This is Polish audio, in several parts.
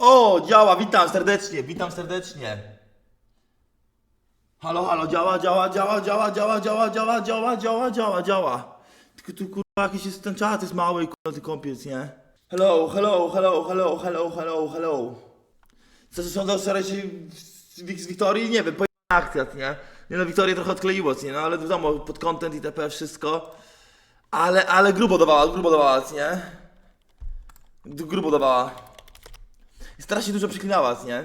O, działa, witam serdecznie, witam serdecznie. Halo, halo, działa, działa, działa, działa, działa, działa, działa, działa, działa, działa, działa. Tylko tu kurwa jakiś jest ten czat jest mały kurwa ty kąpiec, nie? Hello, hello, hello, hello, hello, hello, hello. Co sądzą wczoraj się z, Wiktorii? Nie wiem, pojechała akcja, nie? Nie no, Wiktorię trochę odkleiło, nie? No ale wiadomo, pod content itp. wszystko. Ale, ale grubo dawała, grubo dawała, nie? Grubo dawała. Strasznie dużo przeklinała, nie?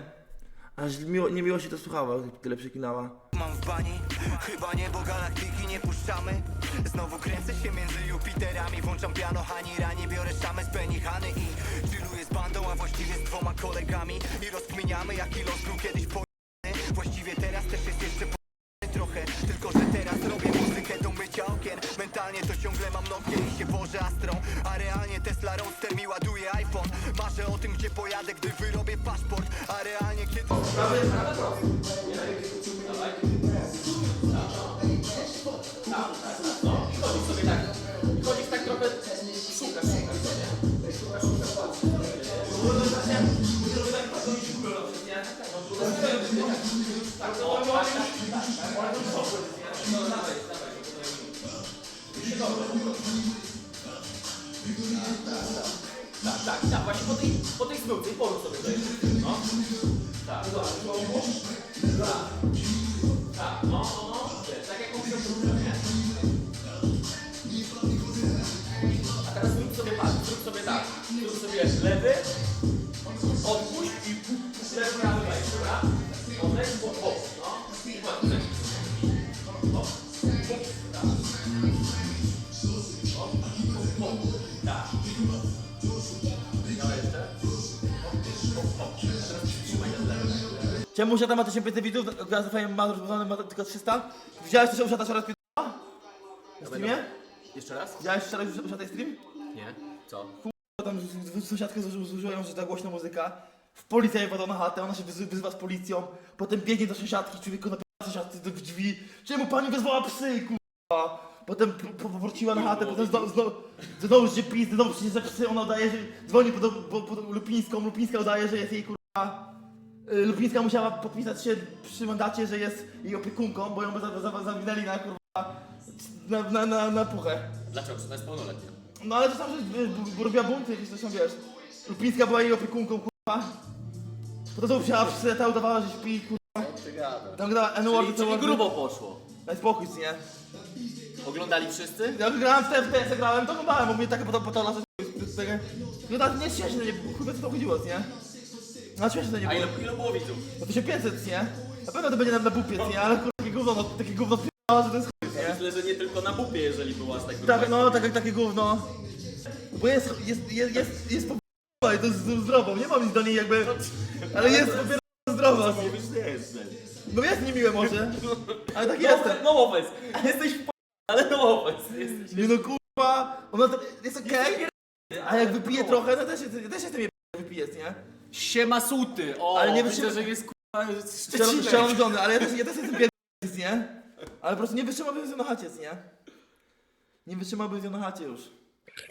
Aż miło, niemiło się to słuchało, tyle przeklinała. Mam w bani, chyba nie, bo galaktyki nie puszczamy Znowu kręcę się między Jupiterami Włączam piano, hani rani, biorę szamę z penihany I chilluję z bandą, a właściwie z dwoma kolegami I rozkminiamy jaki los był kiedyś po Mentalnie to ciągle mam Nokię i się wożę Astrą A realnie Tesla Roadster mi ładuje iPhone Marzę o tym, gdzie pojadę, gdy wyrobię paszport A realnie kiedy... Tak trochę, szukasz, szukasz, Tak, tak, tak, właśnie po tej, po tej zmyłce i porób sobie to jest. No. Tak, zobacz, tak, tak, no, no, no, wiesz, tak jak mówię, to nie? A teraz zrób sobie tak, zrób sobie tak. Zrób sobie lewy, odpuść i lewy, prawy, Czemu usiada ma 1500 widzów, za fajnie ma rozpoznany ma tylko 300? Widziałeś też, że usiada szara Na streamie? Jeszcze raz? Widziałeś wczoraj usiadaj stream? Nie. Co? Tam z- z- sąsiadkę zuży- zużyła ją, że ta głośna muzyka. W policja jej wodą na chatę, ona się wyzy- wyzywa z policją. Potem biegnie do sąsiadki, człowieku na sąsiadce do drzwi. Czemu pani wezwała psy, kurwa? Potem p- p- powróciła na chatę, potem znowu, znowu, znowu się pizdy, znowu przyniesie psy, ona udaje, że dzwoni po, po, po Lupińską, Lupińska udaje, że jest jej kurwa... y, Lupińska musiała podpisać się przy mandacie, że jest jej opiekunką, bo ją by za- za- zawinęli na kurwa... Na, na, na, na puchę. Dlaczego? Czy to jest pełnoletnia? No ale to tam, że b- b- robiła bunty jakieś coś tam, wiesz. Lupińska była jej opiekunką, kurwa. Potem to wzięła psy, ta udawała, że śpi, kurwa. Ty. Tam grała n Czyli, czyli grubo poszło. Daj spokój, nie? Oglądali wszyscy? Ja grałem w TFT, jak grałem, to oglądałem, bo mnie takie potem potem lasy No tak, nie śmieszne, nie, co to chodziło, nie? No śmieszne to nie A było. ile, ile było widzów? No to się 500, nie? Na pewno to będzie na, na bupiec, nie? Ale kurwa, takie gówno, no, takie gówno p***a, że to jest chuj, nie? Myślę, że nie tylko na bupie, jeżeli była aż tak gruba. Tak, no, tak, takie gówno. Bo jest, jest, jest, jest, jest po i to jest zdrową, nie mam nic do niej jakby, ale jest po zdrowa. Mówisz, nie jest. No jest niemiłe może, ale tak No, jestem. no. Jesteś p... ale no. Jesteś... Nie no kurwa, ona to jest okej, a jak wypije trochę, no też, jest- też jestem je? Siema suty. O, Ale nie widzę, wytrzyma- że jest kurwa szczecinek. Ale ja też, ja też jestem pierdolony, nie? Ale po prostu nie wytrzymałbym z nią na chacie, nie? Nie wytrzymałbym z nią na chacie już.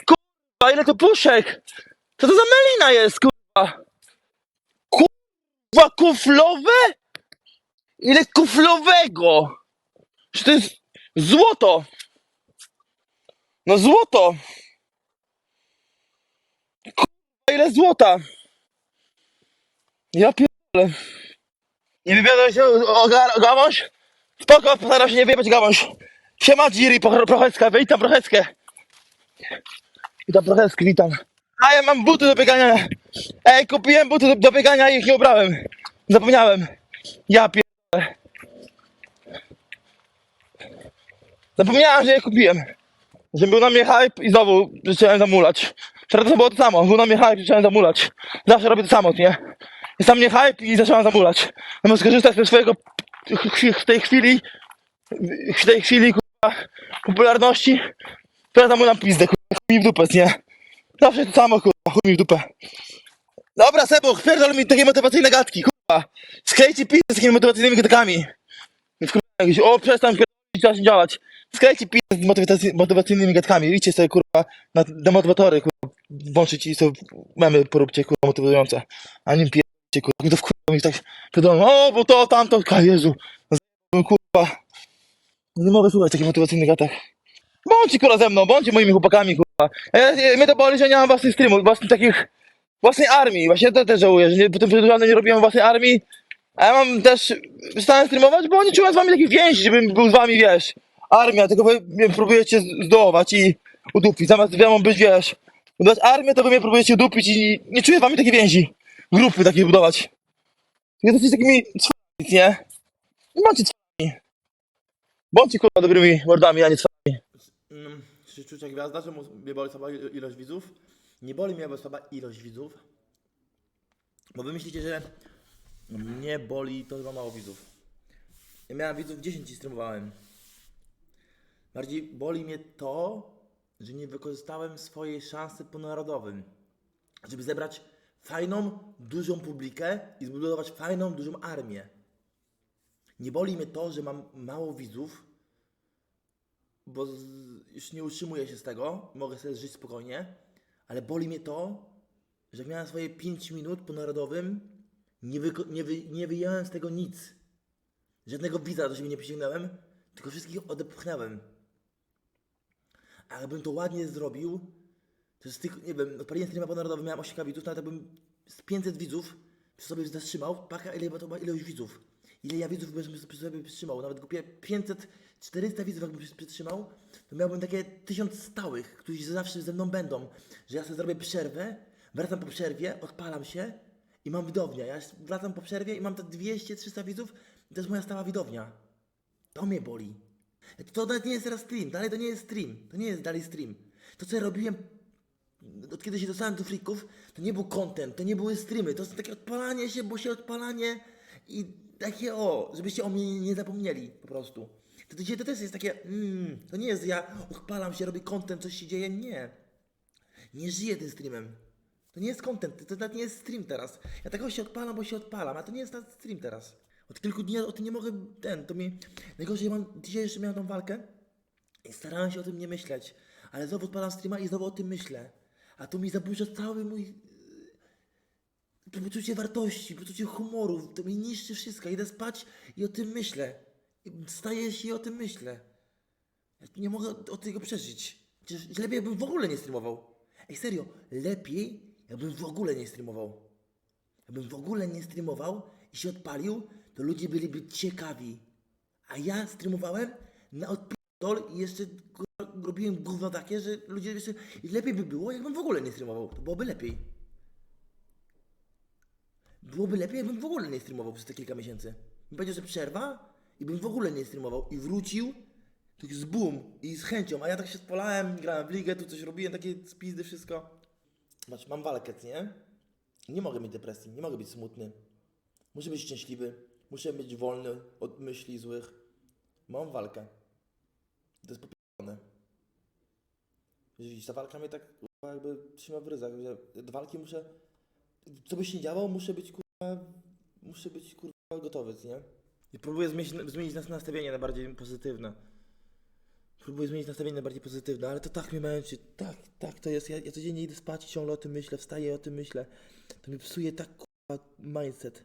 Kurwa, ile to puszek! Co to za melina jest, kurwa? Kurwa, kuflowe? Ile kuflowego? Czy to jest złoto? No złoto! Kurwa, ile złota? Ja pierdolę. Nie wybiadam się o, o, gar- o gałąź? Spoko, postaram się nie wyjebać gałąź. Siema Jiri, Pro- Prochecka, witam Procheckę. Witam Procheckę, witam. A ja mam buty do biegania. Ej, kupiłem buty do, do biegania i ich nie ubrałem. Zapomniałem. Ja pierdolę. Zapomniałem, że je kupiłem. Że był na mnie hype i znowu zacząłem zamulać. Wczoraj to było to samo, był na mnie hype i zacząłem zamulać. Zawsze robię to samo, nie? Jest na mnie hype i zacząłem zamulać. Zamiast skorzystać ze swojego w tej chwili, w tej chwili kurwa, popularności, to ja zamulam pizdę, kurwa, chuj mi w dupę, nie? Zawsze to samo, kurwa, chuj mi w dupę. Dobra, Sebo, pierdol mi takie motywacyjne gadki, kurwa. Sklejcie pizdę z takimi motywacyjnymi gadkami. Kurwa, jakieś, o, przestań zacznie działać. Skrajcie pi z motywacyj- motywacyjnymi gadkami. Idźcie sobie kurwa na demotywatory, kurwa. Włączyć i sobie memy poróbcie kurwa motywujące. A nim pijecie kurwa. To wkurwa mi tak wiadomo, o bo to, tamto, ka Jezu. Z- Kurwa. Nie mogę słuchać takich motywacyjnych gadek. Bądźcie kurwa ze mną, bądźcie moimi chłopakami kurwa. Ja, ja, mnie to boli, że nie mam własnych streamów, własnych takich własnej armii. Właśnie to też żałuję, że nie, potem przedłużany nie robiłem własnej armii. A ja mam też, przestałem streamować, bo nie czułem z wami takich więzi, żebym był z wami, wiesz, armia, tylko wy mnie próbujecie zdołować i udupić. Zamiast wiadomo być, wiesz, budować armię, to wy mnie próbujecie udupić i nie czuję z wami takiej więzi. Grupy takie budować. Nie jesteście takimi cwani, nie? Nie bądźcie cwani. Bądźcie kurwa dobrymi mordami, a nie cwani. Mm, czy czuć jak gwiazda, że mnie boli słaba ilość widzów? Nie boli mnie słaba ilość widzów, bo wy myślicie, że mnie boli to, że mam mało widzów. Ja miałem widzów 10 i streamowałem. Bardziej boli mnie to, że nie wykorzystałem swojej szansy po narodowym. Żeby zebrać fajną, dużą publikę i zbudować fajną, dużą armię. Nie boli mnie to, że mam mało widzów, bo już nie utrzymuję się z tego, mogę sobie żyć spokojnie, ale boli mnie to, że jak miałem swoje 5 minut po narodowym, nie, wyko- nie, wy- nie wyjąłem z tego nic. Żadnego widza do siebie nie przyciągnąłem, tylko wszystkich odepchnąłem. A jakbym to ładnie zrobił, to z tych, nie wiem, odpaliłem streama po narodowym, miałem 8 widzów, nawet jakbym z 500 widzów przy sobie zatrzymał, paka ile to ma ilość widzów. Ile ja widzów bym przy sobie przytrzymał, nawet kupię 500, 400 widzów jakbym przy- przytrzymał, to miałbym takie 1000 stałych, którzy zawsze ze mną będą, że ja sobie zrobię przerwę, wracam po przerwie, odpalam się i mam widownię. Ja wracam po przerwie i mam te 200-300 widzów i to jest moja stała widownia. To mnie boli. To nawet nie jest teraz stream, dalej to nie jest stream, to nie jest dalej stream. To co ja robiłem od kiedy się dostałem do freaków, to nie był content, to nie były streamy, to jest takie odpalanie się, bo się odpalanie i takie o, żebyście o mnie nie zapomnieli po prostu. To dzisiaj to też jest takie, mm, to nie jest ja odpalam się, robię content, coś się dzieje, nie. Nie żyję tym streamem. To nie jest content, to nawet nie jest stream teraz. Ja tego się odpalam, bo się odpalam, a to nie jest nawet stream teraz. Od kilku dni o tym nie mogę, ten, to mi, najgorzej mam, dzisiaj jeszcze miałem tą walkę i starałem się o tym nie myśleć, ale znowu odpalam streama i znowu o tym myślę. A to mi zaburza cały mój to poczucie wartości, poczucie humoru, to mi niszczy wszystko. Idę spać i o tym myślę. I Wstaję się i o tym myślę. Nie mogę od tego przeżyć. Przecież lepiej jakbym w ogóle nie streamował. Ej, serio, lepiej jakbym w ogóle nie streamował. Jakbym w ogóle nie streamował i się odpalił, to ludzie byliby ciekawi. A ja streamowałem na odpierdol i jeszcze robiłem gówno takie, że ludzie jeszcze... I lepiej by było, jakbym w ogóle nie streamował. To byłoby lepiej. Byłoby lepiej, jakbym w ogóle nie streamował przez te kilka miesięcy. Bym powiedział, że przerwa i bym w ogóle nie streamował i wrócił tak z boom i z chęcią, a ja tak się spalałem, grałem w ligę, tu coś robiłem, takie spizdy, wszystko. Znaczy, mam walkę, nie? Nie mogę mieć depresji, nie mogę być smutny. Muszę być szczęśliwy, muszę być wolny od myśli złych. Mam walkę. To jest. Widzisz, ta walka mnie tak jakby trzyma w ryzach. Do walki muszę, co by się nie działo, muszę być kurwa, muszę być kurwa gotowy, nie? I próbuję zmienić, zmienić nas nastawienie na bardziej pozytywne. Próbuję zmienić nastawienie na bardziej pozytywne, ale to tak mnie męczy. Tak, tak to jest. Ja, ja codziennie idę spać ciągle o tym myślę, wstaję o tym myślę. To mi psuje tak kurwa mindset.